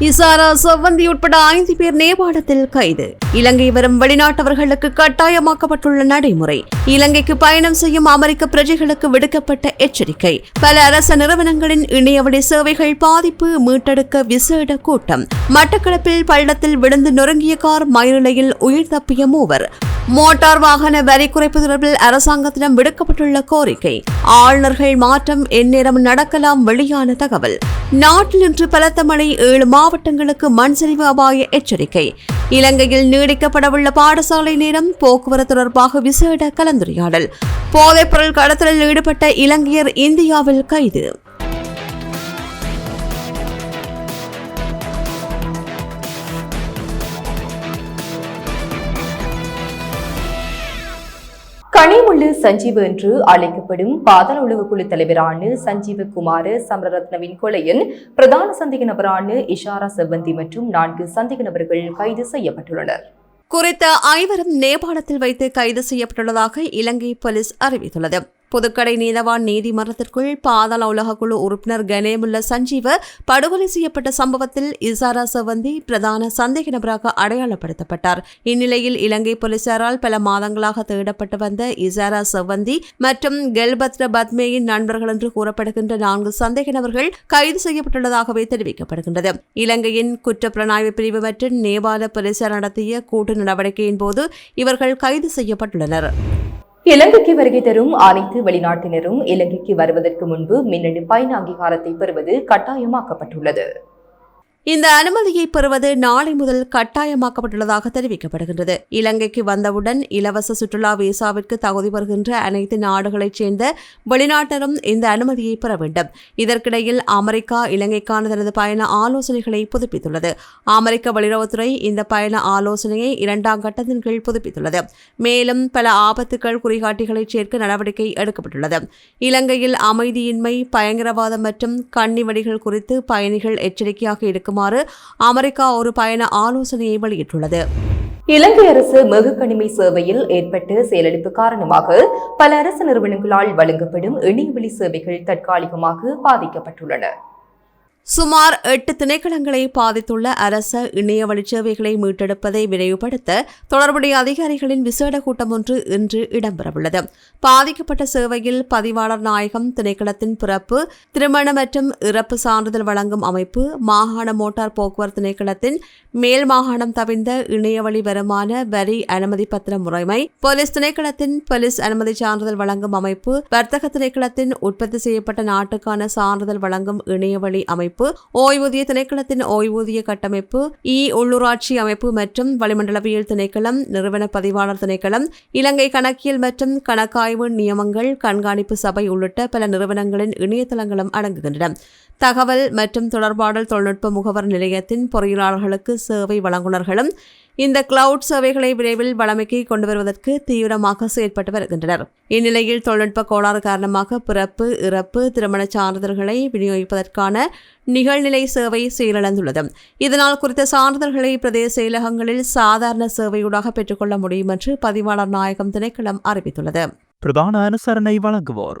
இசாரா செவ்வந்தி உட்பட ஐந்து பேர் நேபாளத்தில் கைது. இலங்கை வரும் வெளிநாட்டவர்களுக்கு கட்டாயமாக்கப்பட்டுள்ள நடைமுறை. இலங்கைக்கு பயணம் செய்யும் அமெரிக்க பிரஜைகளுக்கு விடுக்கப்பட்ட எச்சரிக்கை. பல அரச நிறுவனங்களின் இணையவழி சேவைகள் பாதிப்பு மீட்டெடுக்க விசேட கூட்டம். மட்டக்களப்பில் பள்ளத்தில் விழுந்து நொறுங்கிய கார் மயிரிழையில் உயிர் தப்பிய மூவர். மோட்டார் வாகன வரி குறைப்பு தொடர்பில் அரசாங்கத்திடம் விடுக்கப்பட்டுள்ள கோரிக்கை. ஆளுநர்கள் மாற்றம் எந்நேரம் நடக்கலாம் வெளியான தகவல். நாட்டில் இன்று பலத்த மழை ஏழு மாவட்டங்களுக்கு மண் சரிவு அபாய எச்சரிக்கை. இலங்கையில் நீடிக்கப்படவுள்ள பாடசாலை நேரம் போக்குவரத்து தொடர்பாக விசேட கலந்துரையாடல். போதைப்பொருள் கடத்தலில் ஈடுபட்ட இலங்கையர் இந்தியாவில் கைது. கனிமுள்ளு சஞ்சீவு என்று அழைக்கப்படும் பாதாள உளவு குழு தலைவரான சஞ்சீவ குமார சமரரத்னவின் கொலையின் பிரதான சந்தேக நபரான இஷாரா செவ்வந்தி மற்றும் நான்கு சந்தேக நபர்கள் கைது செய்யப்பட்டுள்ளனர். குறித்த ஐவரும் நேபாளத்தில் வைத்து கைது செய்யப்பட்டுள்ளதாக இலங்கை போலீஸ் அறிவித்துள்ளது. புதுக்கடை நீதவான் நீதிமன்றத்திற்குள் பாதாள உலகக்குழு உறுப்பினர் கணேமுல்ல சஞ்சீவ படுகொலை செய்யப்பட்ட சம்பவத்தில் இசாரா சவந்தி பிரதான சந்தேக நபராக அடையாளப்படுத்தப்பட்டார். இந்நிலையில் இலங்கை போலீசாரால் பல மாதங்களாக தேடப்பட்டு வந்த இசாரா சவந்தி மற்றும் கெல்பத்ர பத்மேயின் நண்பர்கள் என்று கூறப்படுகின்ற நான்கு சந்தேக நபர்கள் கைது செய்யப்பட்டுள்ளதாகவே தெரிவிக்கப்படுகின்றது. இலங்கையின் குற்றப்புலனாய்வு பிரிவு மற்றும் நேபாள போலீசார் நடத்திய கூட்டு நடவடிக்கையின் போது இவர்கள் கைது செய்யப்பட்டுள்ளனர். இலங்கைக்கு வருகை தரும் அனைத்து வெளிநாட்டினரும் இலங்கைக்கு வருவதற்கு முன்பு மின்னணு பயண அங்கீகாரத்தை பெறுவது கட்டாயமாக்கப்பட்டுள்ளது. இந்த அனுமதியை பெறுவது நாளை முதல் கட்டாயமாக்கப்பட்டுள்ளதாக தெரிவிக்கப்படுகின்றது. இலங்கைக்கு வந்தவுடன் இலவச சுற்றுலா விசாவிற்கு தகுதி பெறுகின்ற அனைத்து நாடுகளைச் சேர்ந்த வெளிநாட்டினரும் இந்த அனுமதியை பெற வேண்டும். இதற்கிடையில் அமெரிக்கா இலங்கைக்கான தனது பயண ஆலோசனைகளை புதுப்பித்துள்ளது. அமெரிக்க வெளியுறவுத்துறை இந்த பயண ஆலோசனையை இரண்டாம் கட்டத்தின் கீழ் புதுப்பித்துள்ளது. மேலும் பல ஆபத்துக்கள் குறிகாட்டிகளை சேர்க்க நடவடிக்கை எடுக்கப்பட்டுள்ளது. இலங்கையில் அமைதியின்மை பயங்கரவாதம் மற்றும் கன்னி குறித்து பயணிகள் எச்சரிக்கையாக வழங்குமாறு அமெரிக்கா ஒரு பயண ஆலோசனையை வெளியிட்டுள்ளது. இலங்கை அரசு மிகுகணிமை சேவையில் ஏற்பட்ட செயலிழப்பு காரணமாக பல அரசு நிறுவனங்களால் வழங்கப்படும் இணையவெளி சேவைகள் தற்காலிகமாக பாதிக்கப்பட்டுள்ளன. சுமார் எட்டு திணைக்களங்களை பாதித்துள்ள அரச இணைய வழிச்சேவைகளை மீட்டெடுப்பதை விரைவுபடுத்த தொடர்புடைய அதிகாரிகளின் விசேட கூட்டம் ஒன்று இன்று இடம்பெறவுள்ளது. பாதிக்கப்பட்ட சேவையில் பதிவாளர் நாயகம் திணைக்களத்தின் பிறப்பு திருமண மற்றும் இறப்பு சான்றிதழ் வழங்கும் அமைப்பு மாகாண மோட்டார் போக்குவரத்து திணைக்களத்தின் மேல் மாகாணம் தவிர்ந்த இணையவழி வருமான வரி அனுமதி பத்திர முறைமை போலீஸ் திணைக்களத்தின் போலீஸ் அனுமதி சான்றிதழ் வழங்கும் அமைப்பு வர்த்தக திணைக்களத்தின் உற்பத்தி செய்யப்பட்ட நாட்டுக்கான சான்றிதழ் வழங்கும் இணையவழி அமைப்பு ஓய்வூதிய திணைக்களத்தின் ஓய்வூதிய கட்டமைப்பு இ உள்ளூராட்சி அமைப்பு மற்றும் வளிமண்டலவியல் திணைக்களம் நிறுவன பதிவாளர் திணைக்களம் இலங்கை கணக்கியல் மற்றும் கணக்காய்வு நியமங்கள் கண்காணிப்பு சபை உள்ளிட்ட பல நிறுவனங்களின் இணையதளங்களும் அடங்குகின்றன. தகவல் மற்றும் தொடர்பாடல் தொழில்நுட்ப முகவர் நிலையத்தின் பொறியியலாளர்களுக்கு சேவை வழங்குநர்களும் இந்த கிளவுட் சேவைகளை விரைவில் வளமைக்கு கொண்டு வருவதற்கு தீவிரமாக செயற்பட்டு வருகின்றனர். இந்நிலையில் தொழில்நுட்ப கோளாறு காரணமாக பிறப்பு இறப்பு திருமண சான்றிதழ்களை விநியோகிப்பதற்கான நிகழ்நிலை சேவை செயலிழந்துள்ளது. இதனால் குறித்த சான்றிதழ்களை பிரதேச செயலகங்களில் சாதாரண சேவையூடாக பெற்றுக்கொள்ள முடியும் என்று பதிவாளர் நாயகம் திணைக்களம் அறிவித்துள்ளது. பிரதான அனுசரணை வழங்குவோர்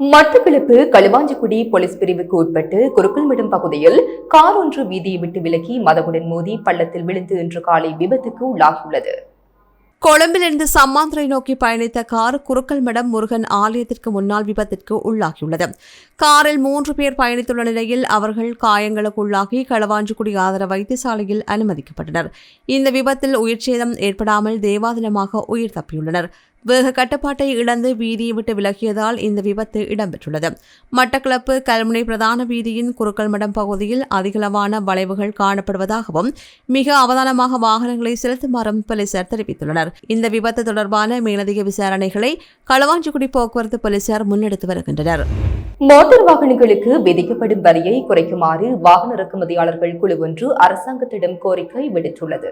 மட்டக்களப்பு களுவாஞ்சிக்குடி போலீஸ் பிரிவுக்கு உட்பட்டு குருக்கல்மிடம் பகுதியில் கார் ஒன்று வீதியை விட்டு விலகி மதகுடன் மோதி பள்ளத்தில் விழுந்து இன்று காலை விபத்துக்கு உள்ளாகியுள்ளது. கொழும்பிலிருந்து சம்மாந்துறை நோக்கி பயணித்த கார் குறுக்கல்மடம் முருகன் ஆலயத்திற்கு முன்னால் விபத்திற்கு உள்ளாகியுள்ளது. காரில் மூன்று பேர் பயணித்துள்ள நிலையில் அவர்கள் காயங்களுக்கு உள்ளாகி களவாஞ்சிக்குடி ஆதர வைத்தியசாலையில் அனுமதிக்கப்பட்டனர். இந்த விபத்தில் உயிர்ச்சேதம் ஏற்படாமல் தேவாதினமாக உயிர் தப்பியுள்ளனர். வேக கட்டுப்பாட்டை இழந்து வீதியை விட்டு விலகியதால் இந்த விபத்து இடம்பெற்றுள்ளது. மட்டக்களப்பு கல்முனை பிரதான வீதியின் குறுக்கல் மடம் பகுதியில் அதிகளவான வளைவுகள் காணப்படுவதாகவும் மிக அவதானமாக வாகனங்களை செலுத்துமாறும் போலீசார் தெரிவித்துள்ளனர். இந்த விபத்து தொடர்பான மேலதிக விசாரணைகளை களவாஞ்சிக்குடி போக்குவரத்து போலீசார் முன்னெடுத்து வருகின்றனர். மோட்டார் வாகனங்களுக்கு விதிக்கப்படும் வரியை குறைக்குமாறு வாகன இறக்குமதியாளர்கள் குழு ஒன்று அரசாங்கத்திடம் கோரிக்கை விடுத்துள்ளது.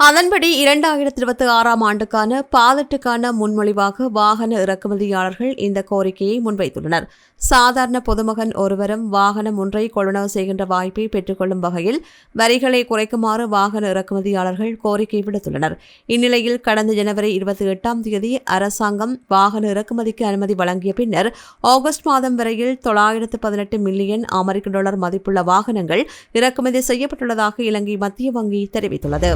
அதன்படி இரண்டாயிரத்தி இருபத்தி ஆறாம் ஆண்டுக்கான பாதட்டுக்கான முன்மொழிவாக வாகன இறக்குமதியாளர்கள் இந்த கோரிக்கையை முன்வைத்துள்ளனர். சாதாரண பொதுமகன் ஒருவரும் வாகனம் ஒன்றை கொள்வனவு செய்கின்ற வாய்ப்பை பெற்றுக்கொள்ளும் வகையில் வரிகளை குறைக்குமாறு வாகன இறக்குமதியாளர்கள் கோரிக்கை விடுத்துள்ளனர். இந்நிலையில் கடந்த ஜனவரி இருபத்தி எட்டாம் தேதி அரசாங்கம் வாகன இறக்குமதிக்கு அனுமதி வழங்கிய பின்னர் ஆகஸ்ட் மாதம் வரையில் தொள்ளாயிரத்து பதினெட்டு மில்லியன் அமெரிக்க டாலர் மதிப்புள்ள வாகனங்கள் இறக்குமதி செய்யப்பட்டுள்ளதாக இலங்கை மத்திய வங்கி தெரிவித்துள்ளது.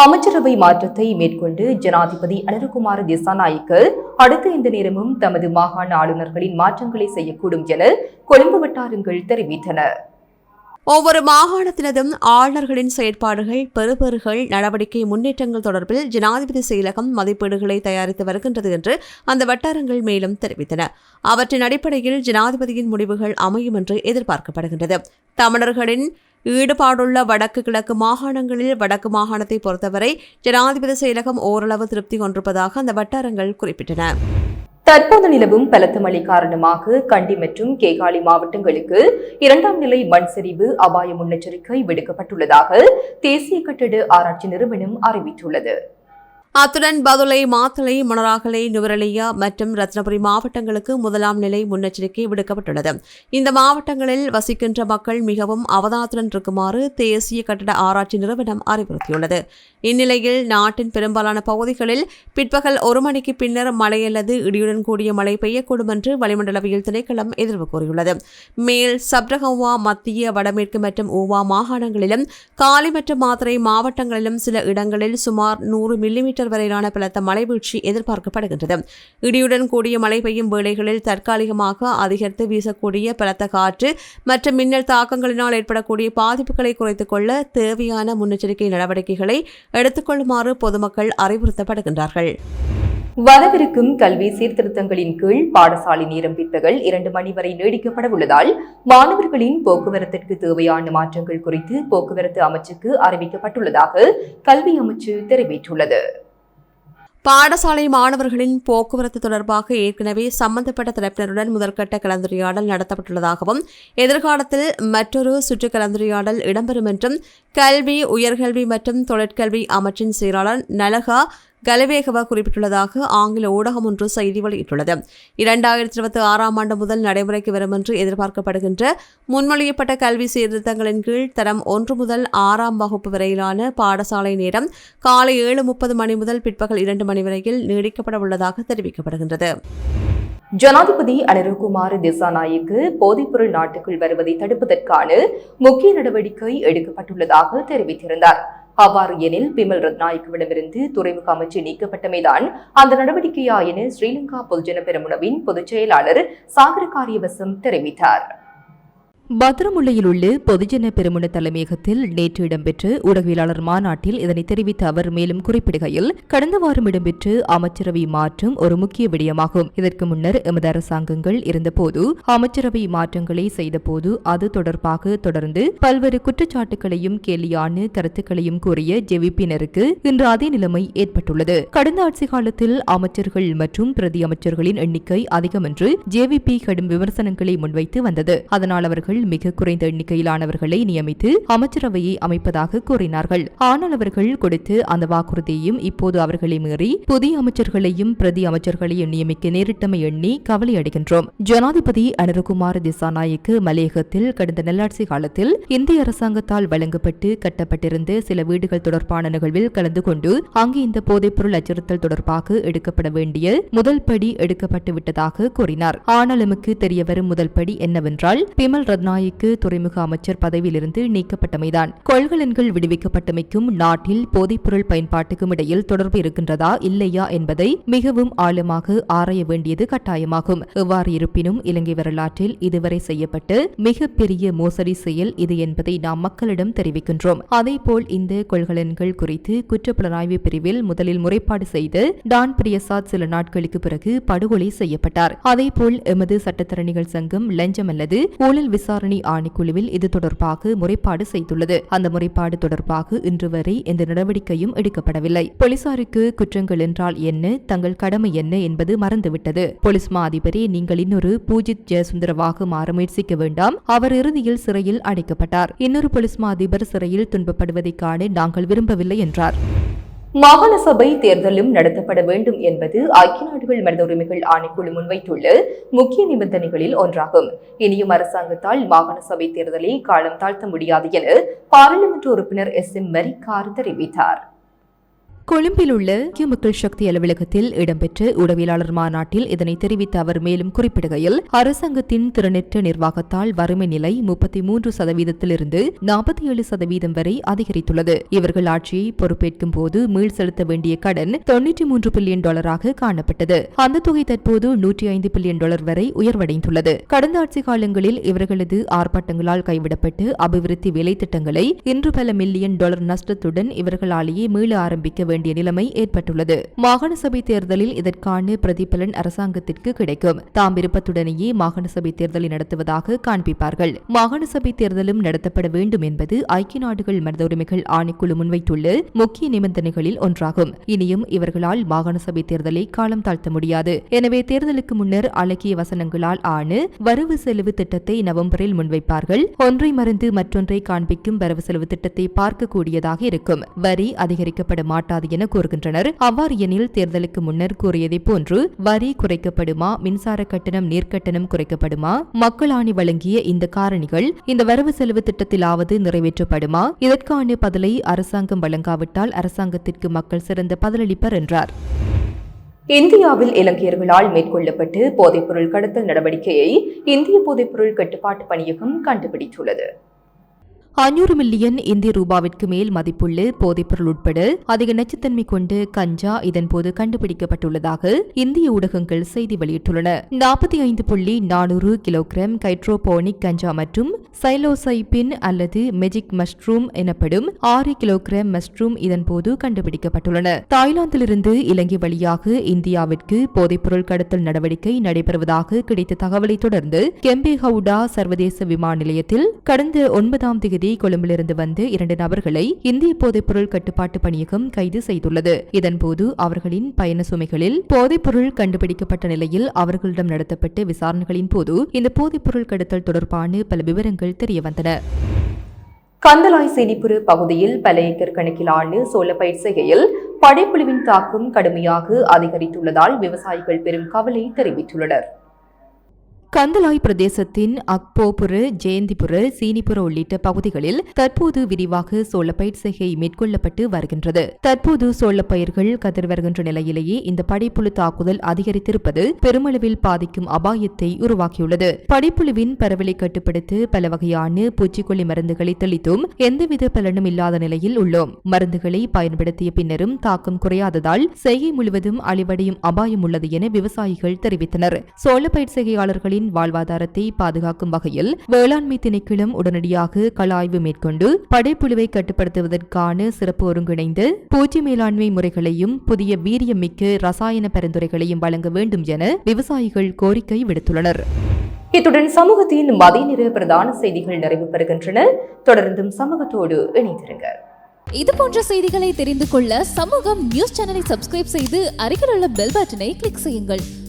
அமைச்சரவை மாற்றத்தை மேற்கொண்டு ஜனாதிபதி அனுரகுமார திசாநாயக்க அடுத்த இந்த நேரமும் தமது மாகாண ஆளுநர்களின் மாற்றங்களை செய்யக்கூடும் என கொழும்பு வட்டாரங்கள் தெரிவித்தன. ஒவ்வொரு மாகாணத்தினதும் ஆளுநர்களின் செயற்பாடுகள் பெறுபேறுகள் நடவடிக்கை முன்னேற்றங்கள் தொடர்பில் ஜனாதிபதி செயலகம் மதிப்பீடுகளை தயாரித்து வருகின்றது என்று அந்த வட்டாரங்கள் மேலும் தெரிவித்தன. அவற்றின் அடிப்படையில் ஜனாதிபதியின் முடிவுகள் அமையும் என்று எதிர்பார்க்கப்படுகின்றது. தமிழர்களின் ஈடுபாடுள்ள வடக்கு கிழக்கு மாகாணங்களில் வடக்கு மாகாணத்தை பொறுத்தவரை ஜனாதிபதி செயலகம் ஓரளவு திருப்தி கொண்டிருப்பதாக அந்த வட்டாரங்கள் குறிப்பிட்டன. தற்போது நிலவும் பலத்த மழை காரணமாக கண்டி மற்றும் கேகாலி மாவட்டங்களுக்கு இரண்டாம் நிலை மண் சரிவு அபாய முன்னெச்சரிக்கை விடுக்கப்பட்டுள்ளதாக தேசிய கட்டிட ஆராய்ச்சி நிறுவனம் அறிவித்துள்ளது. அத்துடன் பதுளை மாத்தளை மணராகலை நுவரலியா மற்றும் ரத்னபுரி மாவட்டங்களுக்கு முதலாம் நிலை முன்னெச்சரிக்கை விடுக்கப்பட்டுள்ளது. இந்த மாவட்டங்களில் வசிக்கின்ற மக்கள் மிகவும் அவதானத்துடன் இருக்குமாறு தேசிய கட்டட ஆராய்ச்சி நிறுவனம் அறிவுறுத்தியுள்ளது. இந்நிலையில் நாட்டின் பெரும்பாலான பகுதிகளில் பிற்பகல் ஒரு மணிக்கு பின்னர் மழை அல்லது இடியுடன் கூடிய மழை பெய்யக்கூடும் என்று வளிமண்டலவியல் திணைக்களம் எதிர்வு கூறியுள்ளது. மேல் சப்ரகவா மத்திய வடமேற்கு மற்றும் ஊவா மாகாணங்களிலும் காலி மற்றும் மாத்திரை மாவட்டங்களிலும் சில இடங்களில் சுமார் நூறு மில்லிமீட்டர் மீட்டர் வரையிலான பலத்த மழைவீழ்ச்சி எதிர்பார்க்கப்படுகின்றது. இடியுடன் கூடிய மழை பெய்யும் வேளைகளில் தற்காலிகமாக அதிகரித்து வீசக்கூடிய பலத்த காற்று மற்றும் மின்னல் தாக்கங்களினால் ஏற்படக்கூடிய பாதிப்புகளை குறைத்துக் கொள்ள தேவையான முன்னெச்சரிக்கை நடவடிக்கைகளை எடுத்துக்கொள்ளுமாறு பொதுமக்கள் அறிவுறுத்தப்படுகின்றார்கள். வரவிருக்கும் கல்வி சீர்திருத்தங்களின் கீழ் பாடசாலை நேரம் பிற்பகல் இரண்டு மணி வரை நீடிக்கப்பட உள்ளதால் மாணவர்களின் போக்குவரத்திற்கு தேவையான மாற்றங்கள் குறித்து போக்குவரத்து அமைச்சுக்கு அறிவிக்கப்பட்டுள்ளதாக கல்வி அமைச்சு தெரிவித்துள்ளது. பாடசாலை மாணவர்களின் போக்குவரத்து தொடர்பாக ஏற்கனவே சம்பந்தப்பட்ட தரப்பினருடன் முதற்கட்ட கலந்துரையாடல் நடத்தப்பட்டுள்ளதாகவும் எதிர்காலத்தில் மற்றொரு சுற்று கலந்துரையாடல் இடம்பெறும் என்றும் கல்வி உயர்கல்வி மற்றும் தொழிற்கல்வி அமைச்சின் செயலாளர் நலகா கலவேகவா குறிப்பிட்டுள்ளதாக ஆங்கில ஊடகம் ஒன்று செய்தி வெளியிட்டுள்ளது. இரண்டாயிரத்தி இருபத்தி ஆறாம் ஆண்டு முதல் நடைமுறைக்கு வரும் என்று எதிர்பார்க்கப்படுகின்ற முன்மொழியப்பட்ட கல்வி சீர்திருத்தங்களின் கீழ் தரம் ஒன்று முதல் ஆறாம் வகுப்பு வரையிலான பாடசாலை நேரம் காலை ஏழு முப்பது மணி முதல் பிற்பகல் இரண்டு மணி வரையில் நீடிக்கப்பட உள்ளதாக தெரிவிக்கப்படுகின்றது. ஜனாதிபதி அனிருகுமார் திசாநாயக்கு போதைப்பொருள் நாட்டுக்குள் வருவதை தடுப்பதற்கான முக்கிய நடவடிக்கை எடுக்கப்பட்டுள்ளதாக தெரிவித்திருந்தார். அவ்வாறு எனில் பிமல் ரத்நாயக்கவிடமிருந்து துறைமுக அமைச்சு நீக்கப்பட்டமைதான் அந்த நடவடிக்கையா என ஸ்ரீலங்கா பொதுஜன பெரமுனவின் பொதுச் செயலாளர் சாகர காரியவசம் தெரிவித்தார். பத்திரமுல்லையில் உள்ள பொதுஜன பெருமுன தலைமையகத்தில் நேற்று இடம்பெற்ற ஊடகவியலாளர் மாநாட்டில் இதனை தெரிவித்த அவர் மேலும் குறிப்பிடுகையில் கடந்த வாரம் இடம்பெற்று அமைச்சரவை மாற்றம் ஒரு முக்கிய விடயமாகும். இதற்கு முன்னர் எமது அரசாங்கங்கள் இருந்தபோது அமைச்சரவை மாற்றங்களை செய்தபோது அது தொடர்பாக தொடர்ந்து பல்வேறு குற்றச்சாட்டுகளையும் கேலியான கருத்துக்களையும் கூறிய ஜெவிப்பினருக்கு இன்று அதே நிலைமை ஏற்பட்டுள்ளது. கடந்த ஆட்சி காலத்தில் அமைச்சர்கள் மற்றும் பிரதி அமைச்சர்களின் எண்ணிக்கை அதிகம் என்று ஜேவிபி கடும் விமர்சனங்களை முன்வைத்து வந்தது. அதனால் அவர்கள் மிக குறைந்த எண்ணிக்கையிலானவர்களை நியமித்து அமைச்சரவையை அமைப்பதாக கூறினார்கள். ஆனால் அவர்கள் கொடுத்து அந்த வாக்குறுதியையும் இப்போது அவர்களை மீறி புதிய அமைச்சர்களையும் பிரதி அமைச்சர்களையும் நியமிக்க நேரிட்டமை எண்ணி கவலையடைகின்றோம் ஜனாதிபதி அனுரகுமார் திசாநாயக்கு மலையகத்தில் கடந்த நல்லாட்சி காலத்தில் இந்திய அரசாங்கத்தால் வழங்கப்பட்டு கட்டப்பட்டிருந்த சில வீடுகள் தொடர்பான நிகழ்வில் கலந்து கொண்டு அங்கு இந்த போதைப்பொருள் அச்சுறுத்தல் தொடர்பாக எடுக்கப்பட வேண்டிய முதல் படி எடுக்கப்பட்டு விட்டதாக கூறினார். ஆனால் எமக்கு தெரியவரும் முதல் படி என்னவென்றால் பிமல் ரத்ன கருணாய்க்கு துறைமுக அமைச்சர் பதவியிலிருந்து நீக்கப்பட்டமைதான். கொள்கலன்கள் விடுவிக்கப்பட்டமைக்கும் நாட்டில் போதைப்பொருள் பயன்பாட்டுக்கும் இடையில் தொடர்பு இருக்கின்றதா இல்லையா என்பதை மிகவும் ஆழமாக ஆராய வேண்டியது கட்டாயமாகும். எவ்வாறு இருப்பினும் இலங்கை வரலாற்றில் இதுவரை செய்யப்பட்டு மிகப்பெரிய மோசடி செயல் இது என்பதை நாம் மக்களிடம் தெரிவிக்கின்றோம். அதேபோல் இந்த கொள்கலன்கள் குறித்து குற்றப்புலனாய்வு பிரிவில் முதலில் முறைப்பாடு செய்து டான் பிரியசாத் சில நாட்களுக்கு பிறகு படுகொலை செய்யப்பட்டார். அதேபோல் எமது சட்டத்தரணிகள் சங்கம் லஞ்சம் அல்லது ஊழல் விசாரணை ஆணைக்குழுவில் இது தொடர்பாக முறைப்பாடு செய்துள்ளது. அந்த முறைப்பாடு தொடர்பாக இன்று வரை எந்த நடவடிக்கையும் எடுக்கப்படவில்லை. போலீசாருக்கு குற்றங்கள் என்றால் என்ன? தங்கள் கடமை என்ன என்பது மறந்துவிட்டது. போலீஸ் மா அதிபரே நீங்கள் இன்னொரு பூஜித் ஜெயசுந்தரவாக மாற முயற்சிக்க வேண்டாம். அவர் இறுதியில் சிறையில் அடைக்கப்பட்டார். இன்னொரு போலீஸ் மா அதிபர் சிறையில் துன்பப்படுவதை காண நாங்கள் விரும்பவில்லை என்றார். மாகாண சபை தேர்தலும் நடத்தப்பட வேண்டும் என்பது ஐக்கிய நாடுகள் மனித உரிமைகள் ஆணைக்குழு முன்வைத்துள்ள முக்கிய நிபந்தனைகளில் ஒன்றாகும். இனியும் அரசாங்கத்தால் மாகாண சபை தேர்தலை காலம் தாழ்த்த முடியாது என பாராளுமன்ற உறுப்பினர் எஸ் எம் மரிக்கார் தெரிவித்தார். கொழும்பில் உள்ள ஐக்கிய மக்கள் சக்தி அலுவலகத்தில் இடம்பெற்ற உடவியலாளர் மாநாட்டில் இதனை தெரிவித்த அவர் மேலும் குறிப்பிடுகையில் அரசாங்கத்தின் திறனற்ற நிர்வாகத்தால் வறுமை நிலை முப்பத்தி மூன்று சதவீதத்திலிருந்து நாற்பத்தி ஏழு சதவீதம் வரை அதிகரித்துள்ளது. இவர்கள் ஆட்சியை பொறுப்பேற்கும் போது மீள் செலுத்த வேண்டிய கடன் தொன்னூற்றி மூன்று பில்லியன் டாலராக காணப்பட்டது. அந்த தொகை தற்போது நூற்றி ஐந்து பில்லியன் டாலர் வரை உயர்வடைந்துள்ளது. கடந்த ஆட்சி காலங்களில் இவர்களது ஆர்ப்பாட்டங்களால் கைவிடப்பட்டு அபிவிருத்தி வேலை திட்டங்களை இன்று பல மில்லியன் டாலர் நஷ்டத்துடன் இவர்களாலேயே மீள ஆரம்பிக்க வேண்டிய நிலைமை ஏற்பட்டுள்ளது. மாகாண சபை தேர்தலில் இதற்கான பிரதிபலன் அரசாங்கத்திற்கு கிடைக்கும். தாம் விருப்பத்துடனேயே மாகாண சபை தேர்தலை நடத்துவதாக காண்பிப்பார்கள். மாகாண சபை தேர்தலும் நடத்தப்பட வேண்டும் என்பது ஐக்கிய நாடுகள் மனித உரிமைகள் ஆணைக்குழு முன்வைத்துள்ள முக்கிய நிபந்தனைகளில் ஒன்றாகும். இனியும் இவர்களால் மாகாண சபை தேர்தலை காலம் தாழ்த்த முடியாது. எனவே தேர்தலுக்கு முன்னர் அழகிய வசனங்களால் ஆன வரவு செலவு திட்டத்தை நவம்பரில் முன்வைப்பார்கள். ஒன்றை மறந்து மற்றொன்றை காண்பிக்கும் வரவு செலவு திட்டத்தை பார்க்கக்கூடியதாக இருக்கும். வரி அதிகரிக்கப்பட மாட்டாது என கூறுகின்றனர். அவ்வாறு எனில் தேர்தலுக்கு முன்னர் கூறியதை போன்று வரி குறைக்கப்படுமா மின்சார கட்டணம் நீர்க்கட்டணம் குறைக்கப்படுமா மக்கள் ஆணி வழங்கிய இந்த காரணிகள் இந்த வரவு செலவு திட்டத்திலாவது நிறைவேற்றப்படுமா இதற்கான பதிலை அரசாங்கம் வழங்காவிட்டால் அரசாங்கத்திற்கு மக்கள் சிறந்த பதிலளிப்பர் என்றார். இந்தியாவில் இலங்கையர்களால் மேற்கொள்ளப்பட்டு போதைப்பொருள் கடத்தல் நடவடிக்கையை இந்திய போதைப்பொருள் கட்டுப்பாட்டு பணியகம் கண்டுபிடித்துள்ளது. அஞ்சூறு மில்லியன் இந்திய ரூபாவிற்கு மேல் மதிப்புள்ள போதைப்பொருள் உட்பட அதிக நச்சுத்தன்மை கொண்டு கஞ்சா இதன்போது கண்டுபிடிக்கப்பட்டுள்ளதாக இந்திய ஊடகங்கள் செய்தி வெளியிட்டுள்ளன. நாற்பத்தி ஐந்து புள்ளி நானூறு கிலோகிராம் கைட்ரோபோனிக் கஞ்சா மற்றும் சைலோசைபின் அல்லது மெஜிக் மஷ்ரூம் எனப்படும் ஆறு கிலோகிராம் மஷ்ரூம் இதன்போது கண்டுபிடிக்கப்பட்டுள்ளன. தாய்லாந்திலிருந்து இலங்கை வழியாக இந்தியாவிற்கு போதைப்பொருள் கடத்தல் நடவடிக்கை நடைபெறுவதாக கிடைத்த தகவலை தொடர்ந்து கெம்பேஹவுடா சர்வதேச விமான நிலையத்தில் கடந்த ஒன்பதாம் தேதி தேதி கொழும்பிலிருந்து வந்த இரண்டு நபர்களை இந்திய போதைப்பொருள் கட்டுப்பாட்டு பணியகம் கைது செய்துள்ளது. இதன்போது அவர்களின் பயண சுமைகளில் போதைப்பொருள் கண்டுபிடிக்கப்பட்ட நிலையில் அவர்களிடம் நடத்தப்பட்ட விசாரணைகளின் போது இந்த போதைப்பொருள் கடத்தல் தொடர்பான பல விவரங்கள் தெரியவந்தன. கந்தலாய் சீனிப்புறு பகுதியில் பல ஏக்கர் கணக்கிலான பயிர் செய்கையில் படைப்புழுவின் தாக்கம் கடுமையாக அதிகரித்துள்ளதால் விவசாயிகள் பெரும் கவலை தெரிவித்துள்ளனர். கந்தலாய் பிரதேசத்தின் அக்போபுர ஜெயந்திபுர சீனிபுர உள்ளிட்ட பகுதிகளில் தற்போது விரிவாக சோளப்பயிர் செய்கை மேற்கொள்ளப்பட்டு வருகின்றது. தற்போது சோளப்பயிர்கள் கதிர் வருகின்ற நிலையிலேயே இந்த படைப்புழு தாக்குதல் அதிகரித்திருப்பது பெருமளவில் பாதிக்கும் அபாயத்தை உருவாக்கியுள்ளது. படைப்புழுவின் பரவலை கட்டுப்படுத்த பல வகையான பூச்சிக்கொல்லி மருந்துகளை தெளித்தும் எந்தவித பலனும் இல்லாத நிலையில் உள்ளோம். மருந்துகளை பயன்படுத்திய பின்னரும் தாக்கம் குறையாததால் செய்கை முழுவதும் அழிவடையும் அபாயம் உள்ளது என விவசாயிகள் தெரிவித்தனர். சோளப்பயிர் செய்கையாளர்களின் வாழ்வாதாரத்தை பாதுகாக்கும் வகையில் வேளாண்மை திணைக்களம் உடனடியாக கள ஆய்வு மேற்கொண்டு படைப்புழுவை கட்டுப்படுத்துவதற்கான சிறப்பு ஒருங்கிணைந்த பூச்சி மேலாண்மை முறைகளையும் புதிய வீரியமிக்க ரசாயன பரிந்துரைகளையும் வழங்க வேண்டும் என விவசாயிகள் கோரிக்கை விடுத்துள்ளனர். இத்துடன் சமூகத்தின் மதிய நிற பிரதான செய்திகள் நிறைவு பெறுகின்றன. தொடர்ந்தும் சமூகத்தோடு இணைந்திருங்கள் இது போன்ற செய்திகளை தெரிந்து கொள்ள சமூகம் நியூஸ் சேனலை சப்ஸ்கிரைப் செய்து அருகில் உள்ள பெல் பட்டனை கிளிக் செய்யுங்கள்.